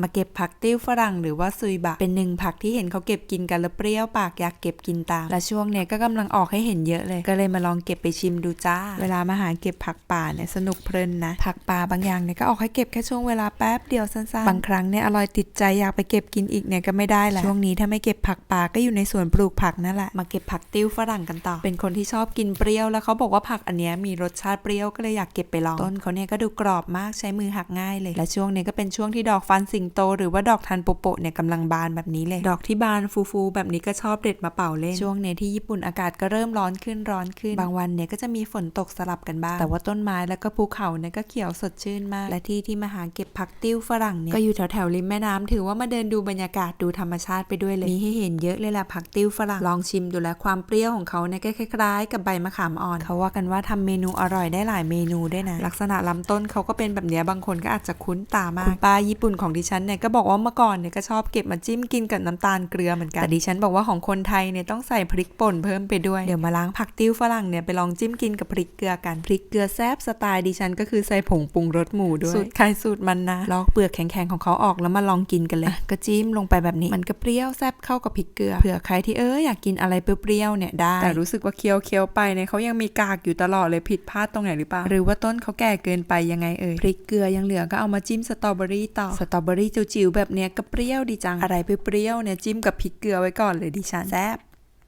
มาเก็บผักติ้วฝรั่งหรือว่าซุยบะเป็นหนึ่งผักที่เห็นเขาเก็บกินกันแล้วเปรี้ยวปากอยากเก็บกินตาม และช่วงเนี้ยก็กำลังออกให้เห็นเยอะเลย ก็เลยมาลองเก็บไปชิมดูจ้า เวลามาหาเก็บผักป่าเนี่ยสนุกเพลินนะ ผักป่าบางอย่างเนี่ยก็ออกให้เก็บแค่ช่วงเวลาแป๊บเดียวสั้นๆ บางครั้งเนี่ยอร่อยติดใจอยากไปเก็บกินอีกเนี่ยก็ไม่ได้แหละ ช่วงนี้ถ้าไม่เก็บผักป่าก็อยู่ในสวนปลูกผักนั่นแหละ มาเก็บผักติ้วฝรั่งกันต่อ เป็นคนที่ชอบกินเปรี้ยวแล้วเขาบอกว่าผักอันเนี้ยมีรสชาติเปรี้ยวก็เลยอยากเก็บไปลอง ต้นเขาเนี่ยก็ดูกรอบมากใช้มือหักง่ายเลย และช่วงนี้ก็เป็นช่วงที่ดอกฟันสิงโตหรือว่าดอกทันโปโปะเนี่ยกำลังบานแบบนี้เลย ดอกที่บานฟูๆแบบนี้ก็ชอบเด็ดมาเป่าเล่น ช่วงเนี้ยที่ญี่ปุ่นอากาศก็เริ่มร้อนขึ้นร้อนขึ้น บางวันเนี่ยก็จะมีฝนตกสลับกันบ้าง แต่ว่าต้นไม้แล้วก็ภูเขาเนี่ยก็เขียวสดชื่นมาก และที่ที่มาหาเก็บผักติ้วฝรั่งเนี่ยก็อยู่แถวแถวๆริมแม่น้ำถือว่ามาเดินดูบรรยากาศดูธรรมชาติไปด้วยเลย มีให้เห็นเยอะเลยแหละผักติ้วฝรั่ง ลองชิมดูแล้วความเปรี้ยวของเขาเนี่ยก็คล้ายๆ กับใบมะขามอ่อน เขาว่ากันว่าทำเมนูอร่อยได้หลายเมนูด้วยนะ ลักษณะลำต้นเขาก็เป็นแบบเนี้ยบางคนก็อาจจะคุ้นตามากคุณป้าญี่ปุ่นของดิฉันเนี่ยก็บอกว่าเมื่อก่อนเนี่ยก็ชอบเก็บมาจิ้มกินกับน้ำตาลเกลือเหมือนกัน แต่ดิฉันบอกว่าของคนไทยเนี่ยต้องใส่พริกป่นเพิ่มไปด้วย เดี๋ยวมาล้างผักติ้วฝรั่งเนี่ยไปลองจิ้มกินกับพริกเกลือกัน พริกเกลือแซ่บสไตล์ดิฉันก็คือใส่ผงปรุงรสหมูด้วย สูตรใครสูตรมันนะ ลอกเปลือกแข็งๆของเขาออกแล้วมาลองกินกันเลยอะก็จิ้มลงไปแบบนี้ มันก็เปรี้ยวแซ่บเข้ากับพริกเกลือ เผื่อใครที่เอออยากกินอะไรเปรี้ยวๆเนี่ยได้ แต่รู้สึกว่าเคี้ยวเคี้ยวๆไปเนี่ยเขายังมีกากอยู่ตลอดเลยผิดพลาดตรงไหนหรือเปล่า หรือว่าต้นเขาแก่เกินไปยังไงเอ่ย พริกเกลือยังเหลือก็เอามาจิ้มสตรอเบอรี่ต่อ สตรอเบอรี่จิ๋วๆแบบเนี้ยก็เปรี้ยวดีจังอะไรเปรี้ยวเนี่ยจิ้มกับพริกเกลือไว้ก่อนเลยดิฉันแซ่บ